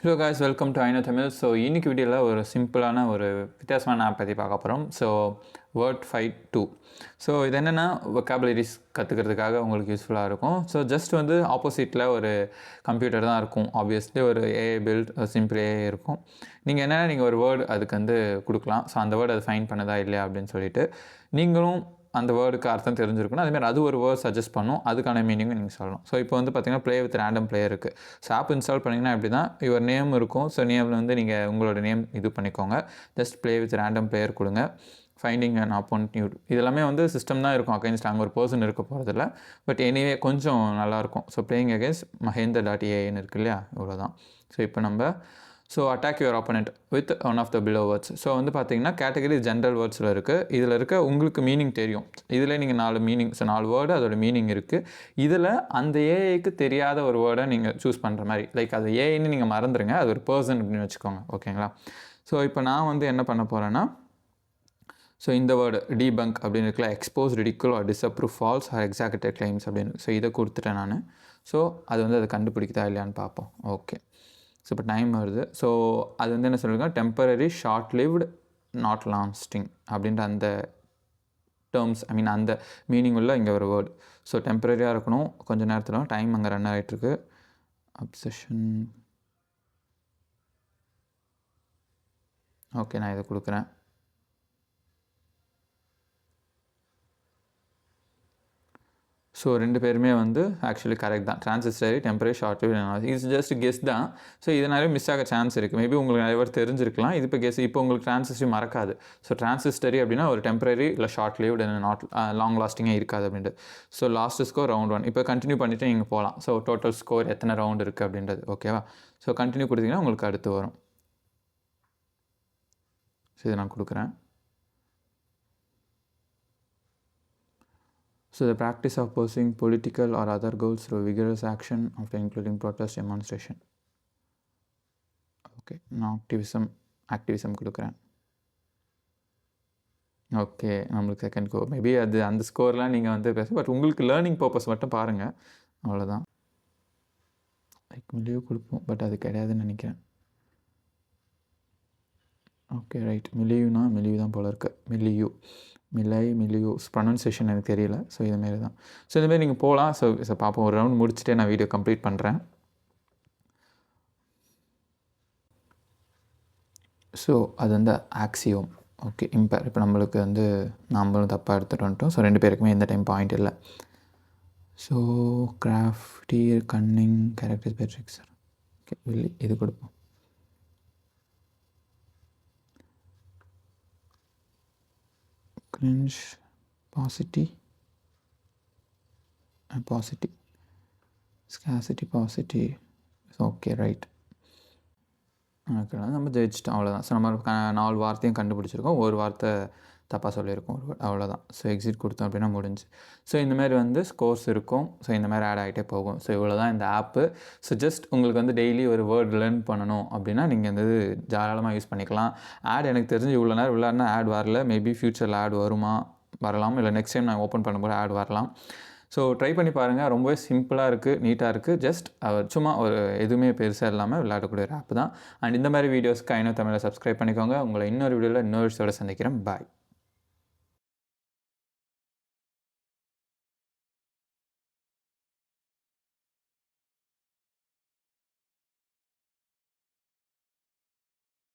Hello guys welcome to ஐநா Tamil so இன்னைக்கு வீடியோவில் ஒரு சிம்பிளான ஒரு வித்தியாசமான ஆப் பற்றி பார்க்க போகிறோம் so word fight two so இது என்னென்னா vocabularies கற்றுக்கிறதுக்காக உங்களுக்கு யூஸ்ஃபுல்லாக இருக்கும். ஸோ ஜஸ்ட் வந்து ஆப்போசிட்டில் ஒரு கம்ப்யூட்டர் தான் இருக்கும். ஆப்வியஸ்லி ஒரு ஏஐ பில்ட் சிம்பிள் ஏ இருக்கும். நீங்கள் என்னென்னா நீங்கள் ஒரு வேர்டு அதுக்கு வந்து கொடுக்கலாம். ஸோ அந்த வேர்டு அது ஃபைன் பண்ணதா இல்லையா அப்படின்னு சொல்லிட்டு நீங்களும் அந்த வேர்டுக்கு அர்த்தம் தெரிஞ்சிருக்கணும் அதேமாதிரி அது ஒரு வேர்ட் சஜஸ்ட் பண்ணும். அதுக்கான மீனிங்கும் நீங்கள் சொல்லணும். ஸோ இப்போ வந்து பார்த்தீங்கன்னா ப்ளே வித் ரேண்டம் பிளேயர் இருக்குது ஸோ ஆப் இன்ஸ்டால் பண்ணிங்கன்னா இப்படி தான் யுவர் நேம் இருக்கும். ஸோ நேமில் வந்து நீங்கள் உங்களோட நேம் இது பண்ணிக்கோங்க. Just play with random player கொடுங்க. ஃபைண்டிங் அண்ட் அப்போன் நியூ இதெல்லாமே வந்து சிஸ்டம் தான் இருக்கும் அகைன்ஸ்ட் அங்கே ஒரு பர்சன் இருக்க போகிறதில்ல பட் எனிவே கொஞ்சம் நல்லாயிருக்கும் so playing against Mahender dot ஏஏன்னு இருக்கு இல்லையா? இவ்வளோ தான் ஸோ இப்போ நம்ம so attack your opponent with one of the below words so வந்து பார்த்தீங்கன்னா கேட்டகரி ஜென்ரல் வேர்ட்ஸில் இருக்குது இதில் இருக்க உங்களுக்கு மீனிங் தெரியும். இதில் நீங்கள் நாலு மீனிங் ஸோ நாலு வேர்டு அதோட மீனிங் இருக்குது இதில் அந்த ஏஐக்கு தெரியாத ஒரு வேர்டை நீங்கள் சூஸ் பண்ணுற மாதிரி லைக் அது ஏஐன்னு நீங்கள் மறந்துடுங்க அது ஒரு பர்சன் அப்படின்னு வச்சுக்கோங்க ஓகேங்களா ஸோ இப்போ நான் வந்து என்ன பண்ண போகிறேன்னா ஸோ இந்த வேர்டு டீபங்க் அப்படின்னு இருக்கலாம் expose ridicule or disapprove false or exaggerated claims அப்படின்னு ஸோ இதை கொடுத்துட்டேன் நான். ஸோ அது வந்து அதை கண்டுபிடிக்குதா இல்லையான்னு பார்ப்போம் ஓகே ஸோ இப்போ டைம் வருது. ஸோ அது வந்து என்ன சொல்லுங்க temporary short lived not lasting அப்படின்ற அந்த டேர்ம்ஸ் ஐ மீன் அந்த மீனிங் உள்ள இங்கே ஒரு வேர்டு ஸோ டெம்பரரியாக இருக்கணும். கொஞ்ச நேரத்தில் டைம் அங்கே ரன் ஆகிட்டுருக்கு அப்சஷன் ஓகே நான் இதை கொடுக்குறேன். ஸோ ரெண்டு பேருமே வந்து ஆக்சுவலி கரெக்ட் தான். Transitory temporary short it's just guess தான். ஸோ இதனாலே மிஸ் ஆக சான்ஸ் இருக்குது மேபி உங்களுக்கு நிறைய பேர் தெரிஞ்சிருக்கலாம். இது இப்போ கெஸ் இப்போ உங்களுக்கு டிரான்சிஸ்டரி மறக்காது. ஸோ டிரான்சிஸ்டரி அப்படின்னா ஒரு டெம்பரரி இல்லை ஷார்ட் லிவ்டு நாட் லாங் லாஸ்டிங்காக இருக்காது அப்படின்ட்டு. So last score round one இப்போ கண்டினியூ பண்ணிவிட்டு நீங்கள் போகலாம் ஸோ டோட்டல் ஸ்கோர் எத்தனை ரவுண்ட் இருக்குது அப்படின்றது. ஓகேவா ஸோ கண்டினியூ கொடுத்தீங்கன்னா உங்களுக்கு அடுத்து வரும். ஸோ இதை நான் கொடுக்குறேன். So the practice of pursuing political or other goals through vigorous action, often including protest demonstration. Okay நான் ஆக்டிவிசம் ஆக்டிவிசம் கொடுக்குறேன். ஓகே நம்மளுக்கு செகண்ட் கோ மேபி அது அந்த ஸ்கோர்லாம் நீங்கள் வந்து பேச பட் உங்களுக்கு லேர்னிங் பர்பஸ் மட்டும் பாருங்கள் அவ்வளோதான் லைக் மில்லியோ கொடுப்போம் பட் அது கிடையாதுன்னு நினைக்கிறேன். ஓகே ரைட் மில்லியூனா மில்லியூ தான் போல இருக்கு. மில்லியூ மில்லை மில்லியூ ப்ரொனன்சேஷன் எனக்கு தெரியல. ஸோ இதுமாரி தான். ஸோ இதுமாரி நீங்கள் போகலாம் ஸோ ஸோ பார்ப்போம் ஒரு ரவுண்ட் முடிச்சுட்டு நான் வீடியோ கம்ப்ளீட் பண்ணுறேன் ஸோ அது வந்து ஆக்சியோம் ஓகே இம்பேர் இப்போ நம்மளுக்கு வந்து நம்மளும் தப்பாக எடுத்துகிட்டு வந்துட்டோம் ஸோ ரெண்டு பேருக்குமே எந்த டைம் பாயிண்ட் இல்லை. So crafty cunning characters sir okay வில்லி இது கொடுப்போம். Cringe paucity. Uh, paucity. Scarcity paucity okay right okay நம்ம ஜெயிச்சிட்டோம் அவ்வளோதான் ஸோ நம்ம க- நாலு வார்த்தையும் கண்டுபிடிச்சிருக்கோம். ஒரு வார்த்தை தப்பாக சொல்லியிருக்கோம் ஒரு அவ்வளோதான் ஸோ எக்ஸிட் கொடுத்தோம் அப்படின்னா முடிஞ்சு. ஸோ இந்தமாரி வந்து ஸ்கோர்ஸ் இருக்கும். ஸோ இந்த மாதிரி ஆட் ஆகிட்டே போகும். ஸோ இவ்வளோ தான் இந்த ஆப்பு ஸோ ஜஸ்ட் உங்களுக்கு வந்து டெய்லி ஒரு வேர்ட் லேர்ன் பண்ணணும் அப்படின்னா நீங்கள் வந்து தாராளமாக யூஸ் பண்ணிக்கலாம். ஆட் எனக்கு தெரிஞ்சு இவ்வளோ நேரம் விளையாடினா ஆட் வரல. மேபி ஃப்யூச்சரில் ஆட் வருமா? வரலாம். இல்லை நெக்ஸ்ட் டைம் நான் ஓப்பன் பண்ணும்போது ஆட் வரலாம். ஸோ ட்ரை பண்ணி பாருங்கள் ரொம்பவே சிம்பிளாக இருக்குது நீட்டாக இருக்குது ஜஸ்ட் சும்மா ஒரு எதுவுமே பெருசாக இல்லாமல் விளையாடக்கூடிய ஒரு ஆப் தான். அண்ட் இந்த மாதிரி வீடியோஸ்க்கு ஐநோ தமிழை சப்ஸ்கிரைப் பண்ணிக்கோங்க. உங்களை இன்னொரு வீடியோவில் இன்னொரு விஷயத்தோட சந்திக்கிறேன். பாய்